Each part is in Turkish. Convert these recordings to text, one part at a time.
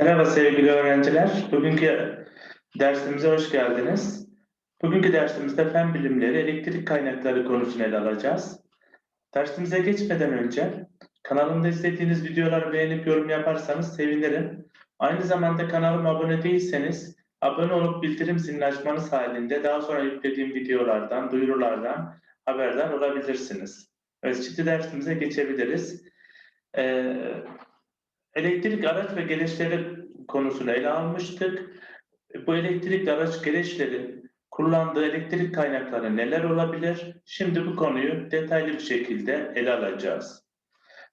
Merhaba sevgili öğrenciler. Bugünkü dersimize hoş geldiniz. Bugünkü dersimizde fen bilimleri, elektrik kaynakları konusunu ele alacağız. Dersimize geçmeden önce kanalımda izlediğiniz videoları beğenip yorum yaparsanız sevinirim. Aynı zamanda kanalıma abone değilseniz abone olup bildirim zilini açmanız halinde daha sonra yüklediğim videolardan, duyurulardan haberdar olabilirsiniz. Evet, şimdi dersimize geçebiliriz. Ee, elektrik araç ve gereçleri konusunu ele almıştık. Bu elektrik araç gereçleri kullandığı elektrik kaynakları neler olabilir? Şimdi bu konuyu detaylı bir şekilde ele alacağız.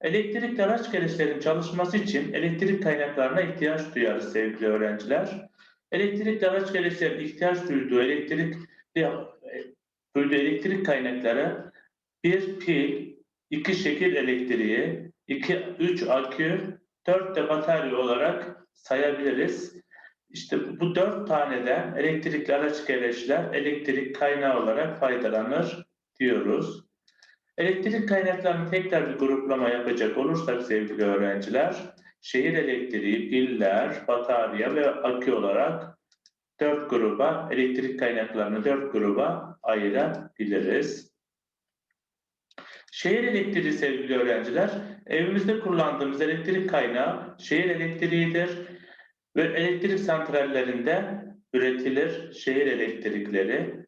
Elektrikli araç gereçlerin çalışması için elektrik kaynaklarına ihtiyaç duyarız sevgili öğrenciler. Elektrikli araç gereçlerin ihtiyaç duyduğu elektrik duyduğu elektrik kaynakları bir pil, iki şekil elektriği, iki, üç akü, dört de batarya olarak sayabiliriz. İşte bu dört taneden elektrikli araç gereçler elektrik kaynağı olarak faydalanır diyoruz. Elektrik kaynaklarını tekrar bir gruplama yapacak olursak sevgili öğrenciler, şehir elektriği, piller, batarya ve akü olarak dört gruba, elektrik kaynaklarını dört gruba ayırabiliriz. Şehir elektriği sevgili öğrenciler, evimizde kullandığımız elektrik kaynağı şehir elektriğidir ve elektrik santrallerinde üretilir şehir elektrikleri.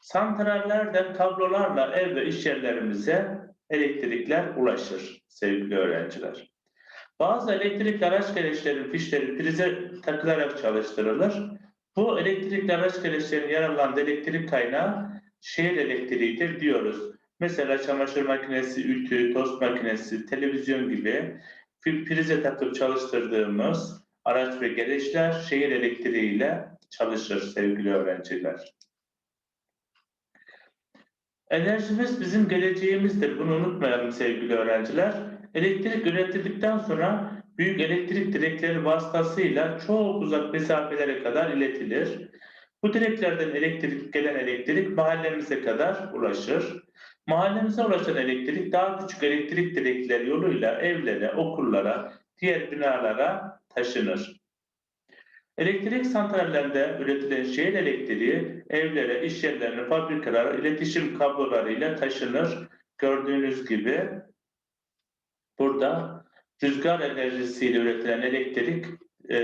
Santrallerden kablolarla ev ve iş yerlerimize elektrikler ulaşır sevgili öğrenciler. Bazı elektrik araç gereçlerin fişleri prize takılarak çalıştırılır. Bu elektrikli araç gereçlerin yararlandığı elektrik kaynağı şehir elektriğidir diyoruz. Mesela çamaşır makinesi, ütü, tost makinesi, televizyon gibi prize takıp çalıştırdığımız araç ve gereçler şehir elektriğiyle çalışır sevgili öğrenciler. Enerjimiz bizim geleceğimizdir. Bunu unutmayalım sevgili öğrenciler. Elektrik üretildikten sonra büyük elektrik direkleri vasıtasıyla çok uzak mesafelere kadar iletilir. Bu direklerden elektrik gelen elektrik mahallemize kadar ulaşır. Mahallemize ulaşan elektrik daha küçük elektrik direkleri yoluyla evlere, okullara, diğer binalara taşınır. Elektrik santrallerinde üretilen şehir elektriği evlere, iş yerlerine, fabrikalara iletişim kablolarıyla taşınır. Gördüğünüz gibi burada rüzgar enerjisiyle üretilen elektrik e,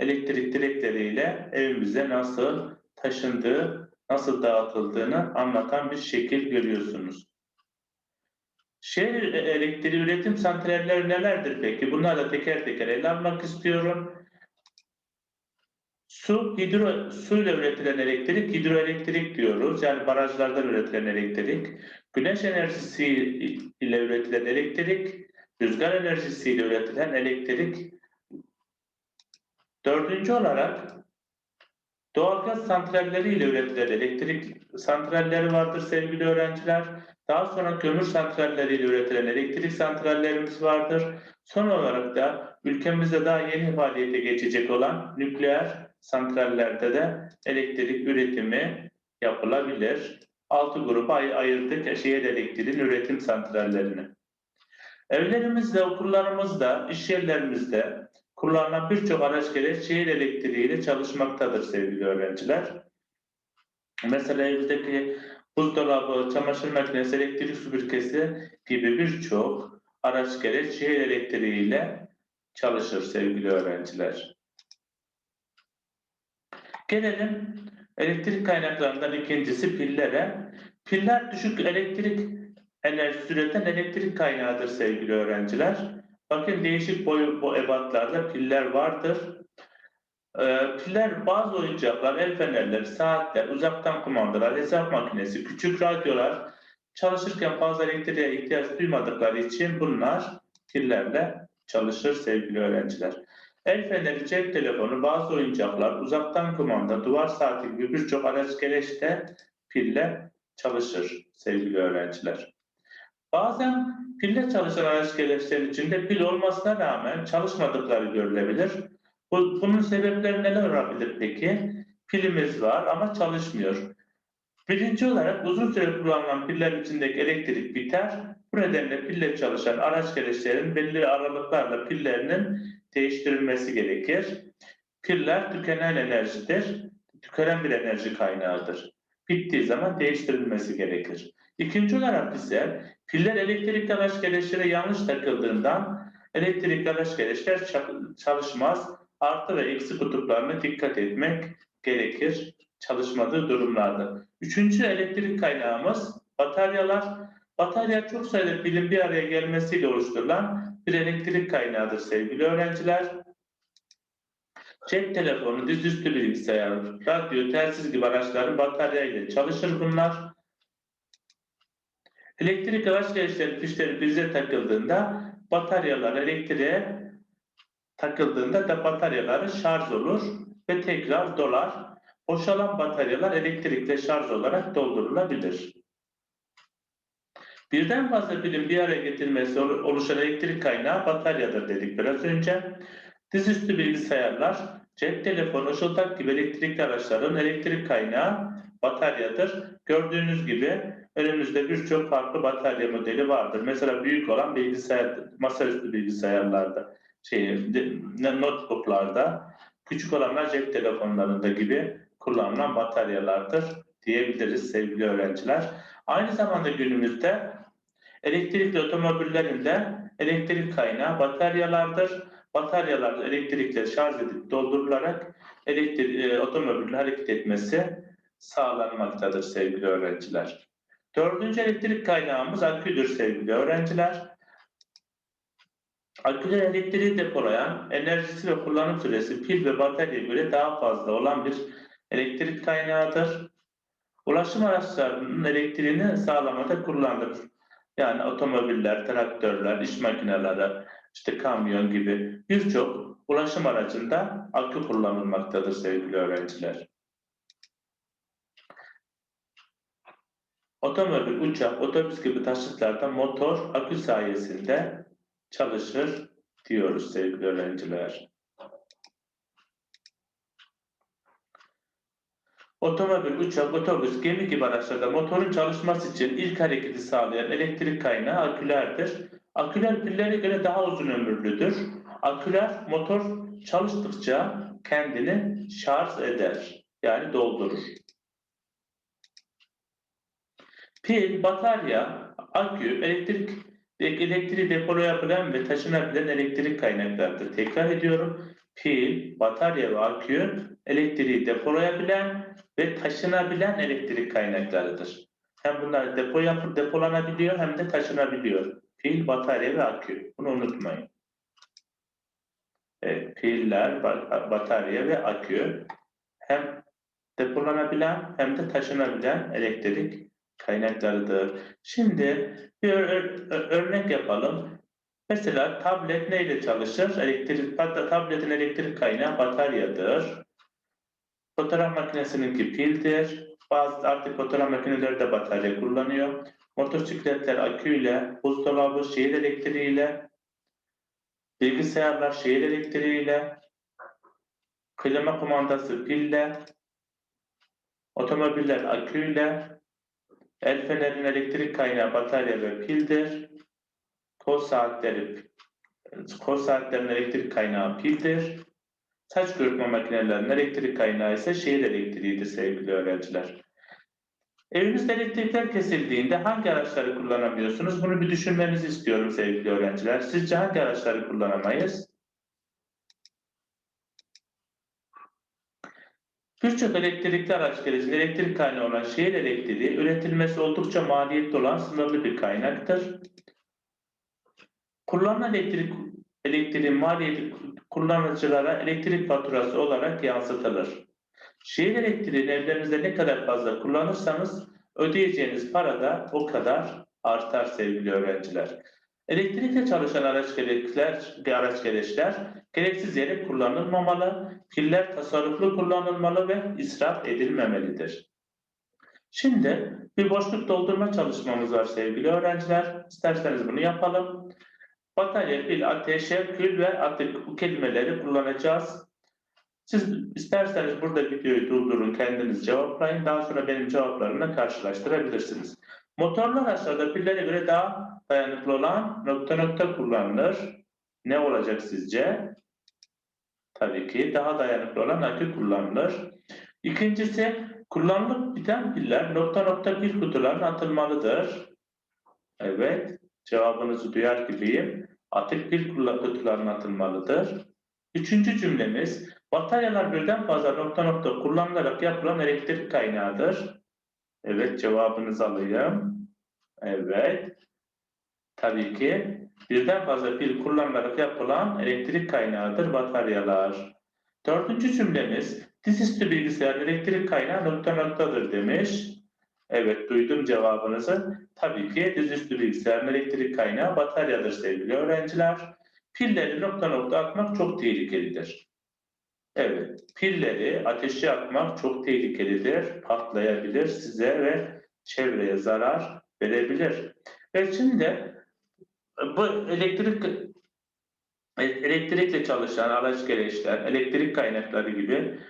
elektrik direkleriyle evimize nasıl taşındığı, nasıl dağıtıldığını anlatan bir şekil görüyorsunuz. Şehir elektriği üretim santralleri nelerdir peki? Bunları da teker teker ele almak istiyorum. Su, hidro, suyla üretilen elektrik, hidroelektrik diyoruz. Yani barajlardan üretilen elektrik. Güneş enerjisi ile üretilen elektrik, rüzgar enerjisiyle üretilen elektrik. Dördüncü olarak doğalgaz santralleri ile üretilen elektrik santralleri vardır sevgili öğrenciler. Daha sonra kömür santralleri ile üretilen elektrik santrallerimiz vardır. Son olarak da ülkemizde daha yeni faaliyete geçecek olan nükleer santrallerde de elektrik üretimi yapılabilir. Altı gruba ay ayırdık şehir elektriğin üretim santrallerini. Evlerimizde, okullarımızda, iş yerlerimizde kullanılan birçok araç gereç şehir elektriğiyle çalışmaktadır sevgili öğrenciler. Mesela evdeki buzdolabı, çamaşır makinesi, elektrik süpürgesi gibi birçok araç gereç şehir elektriğiyle çalışır sevgili öğrenciler. Gelelim elektrik kaynaklarından ikincisi pillere. Piller düşük elektrik enerjisi üreten elektrik kaynağıdır sevgili öğrenciler. Bakın değişik boy, bu ebatlarda piller vardır. Ee, piller bazı oyuncaklar, el fenerleri, saatler, uzaktan kumandalar, hesap makinesi, küçük radyolar çalışırken fazla elektriğe ihtiyaç duymadıkları için bunlar pillerle çalışır sevgili öğrenciler. El feneri, cep telefonu, bazı oyuncaklar, uzaktan kumanda, duvar saati gibi birçok araç gereç de pille çalışır sevgili öğrenciler. Bazen pille çalışan araç gereçlerin içinde pil olmasına rağmen çalışmadıkları görülebilir. Bu, bunun sebepleri neler olabilir peki? Pilimiz var ama çalışmıyor. Birinci olarak uzun süre kullanılan pillerin içindeki elektrik biter. Bu nedenle pille çalışan araç gereçlerin belli aralıklarla pillerinin değiştirilmesi gerekir. Piller tükenen enerjidir. Tükenen bir enerji kaynağıdır. Bittiği zaman değiştirilmesi gerekir. İkinci olarak ise piller elektrikli araç gereçlere yanlış takıldığından elektrikli araç gereçler ça- çalışmaz. Artı ve eksi kutuplarına dikkat etmek gerekir çalışmadığı durumlarda. Üçüncü elektrik kaynağımız bataryalar. Batarya çok sayıda pilin bir araya gelmesiyle oluşturulan bir elektrik kaynağıdır sevgili öğrenciler. Cep telefonu, dizüstü bilgisayar, radyo, telsiz gibi araçların batarya ile çalışır bunlar. Elektrik araç gereçleri fişleri prize takıldığında bataryalar elektriğe takıldığında da bataryaları şarj olur ve tekrar dolar. Boşalan bataryalar elektrikle şarj olarak doldurulabilir. Birden fazla pilin bir araya getirmesi ol- oluşan elektrik kaynağı bataryadır dedik biraz önce. Dizüstü bilgisayarlar, cep telefonu, ışıldak gibi elektrikli araçların elektrik kaynağı bataryadır. Gördüğünüz gibi önümüzde birçok farklı batarya modeli vardır. Mesela büyük olan bilgisayar, masaüstü bilgisayarlarda, şey, de- notebooklarda, küçük olanlar cep telefonlarında gibi kullanılan bataryalardır diyebiliriz sevgili öğrenciler. Aynı zamanda günümüzde elektrikli otomobillerinde elektrik kaynağı bataryalardır. Bataryalar elektrikle şarj edip doldurularak elektrik, e, otomobilin hareket etmesi sağlanmaktadır sevgili öğrenciler. Dördüncü elektrik kaynağımız aküdür sevgili öğrenciler. Aküler elektriği depolayan, enerjisi ve kullanım süresi pil ve bataryaya göre daha fazla olan bir elektrik kaynağıdır. Ulaşım araçlarının elektriğini sağlamada kullanılır. Yani otomobiller, traktörler, iş makineleri, işte kamyon gibi birçok ulaşım aracında akü kullanılmaktadır sevgili öğrenciler. Otomobil, uçak, otobüs gibi taşıtlarda motor akü sayesinde çalışır diyoruz sevgili öğrenciler. Otomobil, uçak, otobüs, gemi gibi araçlarda motorun çalışması için ilk hareketi sağlayan elektrik kaynağı akülerdir. Aküler pillere göre daha uzun ömürlüdür. Aküler motor çalıştıkça kendini şarj eder. Yani doldurur. Pil, batarya, akü, elektrik elektriği depolayabilen ve taşınabilen elektrik kaynaklarıdır. Tekrar ediyorum. Pil, batarya ve akü elektriği depolayabilen ve taşınabilen elektrik kaynaklarıdır. Hem bunlar depo yapıp depolanabiliyor hem de taşınabiliyor. Pil, batarya ve akü. Bunu unutmayın. Evet, piller, ba- batarya ve akü hem depolanabilen hem de taşınabilen elektrik kaynaklarıdır. Şimdi bir ör- ör- örnek yapalım. Mesela tablet neyle çalışır? Elektrik, hatta tabletin elektrik kaynağı bataryadır. Fotoğraf makinesininki pildir. Bazı artık fotoğraf makineleri de batarya kullanıyor. Motosikletler aküyle, buzdolabı şehir elektriğiyle, bilgisayarlar şehir elektriğiyle, klima kumandası pille, otomobiller aküyle, el fenerinin elektrik kaynağı batarya ve pildir. Kol saatleri, kol saatlerinin elektrik kaynağı pildir. Saç kurutma makinelerinin elektrik kaynağı ise şehir elektriğidir sevgili öğrenciler. Evinizde elektrikler kesildiğinde hangi araçları kullanamıyorsunuz? Bunu bir düşünmenizi istiyorum sevgili öğrenciler. Sizce hangi araçları kullanamayız? Birçok elektrikli araç gerecinde elektrik kaynağı olan şehir elektriği üretilmesi oldukça maliyetli olan sınırlı bir kaynaktır. Kullanılan elektrik elektriğin maliyeti kullanıcılara elektrik faturası olarak yansıtılır. Şehir elektriğini evlerinizde ne kadar fazla kullanırsanız ödeyeceğiniz para da o kadar artar sevgili öğrenciler. Elektrikle çalışan araç gereçler, araç gereçler gereksiz yere kullanılmamalı, piller tasarruflu kullanılmalı ve israf edilmemelidir. Şimdi bir boşluk doldurma çalışmamız var sevgili öğrenciler. İsterseniz bunu yapalım. Batarya, pil, ateşe, kül ve atık bu kelimeleri kullanacağız. Siz isterseniz burada videoyu durdurun, kendiniz cevaplayın. Daha sonra benim cevaplarımla karşılaştırabilirsiniz. Motorlu araçlarda pillere göre daha dayanıklı olan nokta nokta kullanılır. Ne olacak sizce? Tabii ki daha dayanıklı olan akü kullanılır. İkincisi kullanılıp biten piller nokta nokta pil kutularına atılmalıdır. Evet, cevabınızı duyar gibiyim. Atık pil kutularına atılmalıdır. Üçüncü cümlemiz, bataryalar birden fazla nokta nokta kullanılarak yapılan elektrik kaynağıdır. Evet, cevabınızı alayım. Evet. Tabii ki birden fazla pil kullanılarak yapılan elektrik kaynağıdır bataryalar. Dördüncü cümlemiz, dizüstü bilgisayar elektrik kaynağı nokta noktadır demiş. Evet, duydum cevabınızı. Tabii ki dizüstü bilgisayarın elektrik kaynağı bataryadır sevgili öğrenciler. Pilleri nokta nokta atmak çok tehlikelidir. Evet, pilleri ateşe atmak çok tehlikelidir. Patlayabilir size ve çevreye zarar verebilir. Ve şimdi bu elektrik elektrikle çalışan araç gereçler, elektrik kaynakları gibi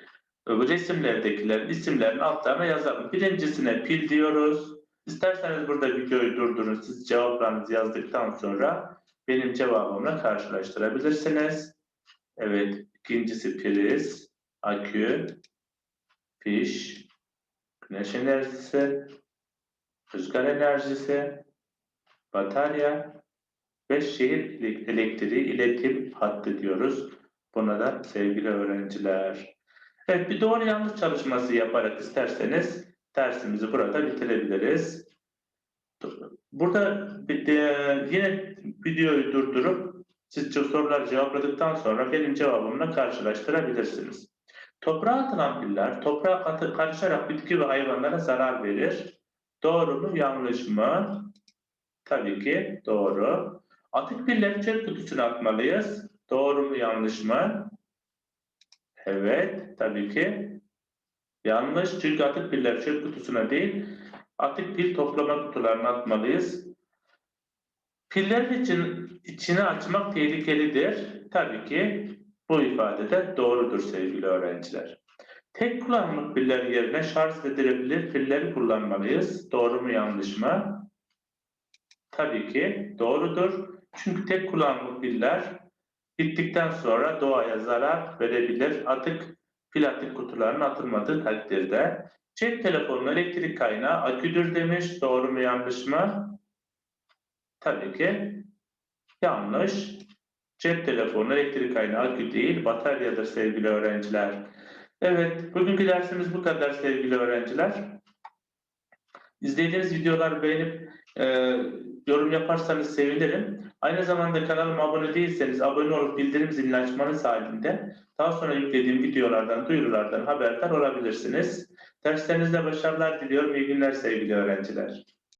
bu resimlerdekilerin isimlerin altlarına yazalım. Birincisine pil diyoruz. İsterseniz burada videoyu durdurun. Siz cevaplarınızı yazdıktan sonra benim cevabımla karşılaştırabilirsiniz. Evet, ikincisi priz, akü, fiş, güneş enerjisi, rüzgar enerjisi, batarya ve şehir elektriği iletim hattı diyoruz. Buna da sevgili öğrenciler. Evet, bir doğru yanlış çalışması yaparak isterseniz dersimizi burada bitirebiliriz. Burada bir de- yine videoyu durdurup siz soruları cevapladıktan sonra benim cevabımla karşılaştırabilirsiniz. Toprağa atılan piller toprağa katı karışarak bitki ve hayvanlara zarar verir. Doğru mu yanlış mı? Tabii ki doğru. Atık pilleri çöp kutusuna atmalıyız. Doğru mu yanlış mı? Evet, tabii ki yanlış. Çünkü atık pilleri çöp kutusuna değil, atık pil toplama kutularına atmalıyız. Pillerin için, içini açmak tehlikelidir. Tabii ki bu ifade de doğrudur sevgili öğrenciler. Tek kullanımlık pillerin yerine şarj edilebilir pilleri kullanmalıyız. Doğru mu yanlış mı? Tabii ki doğrudur. Çünkü tek kullanımlık piller bittikten sonra doğaya zarar verebilir. Atık pil atık kutularının atılmadığı takdirde. Cep telefonunun elektrik kaynağı aküdür demiş. Doğru mu yanlış mı? Tabii ki yanlış. Cep telefonu elektrik kaynağı akü değil, bataryadır sevgili öğrenciler. Evet, bugünkü dersimiz bu kadar sevgili öğrenciler. İzlediğiniz videoları beğenip e, yorum yaparsanız sevinirim. Aynı zamanda kanalıma abone değilseniz abone olup bildirim zilini açmanız halinde daha sonra yüklediğim videolardan, duyurulardan haberdar olabilirsiniz. Derslerinizde başarılar diliyorum. İyi günler sevgili öğrenciler.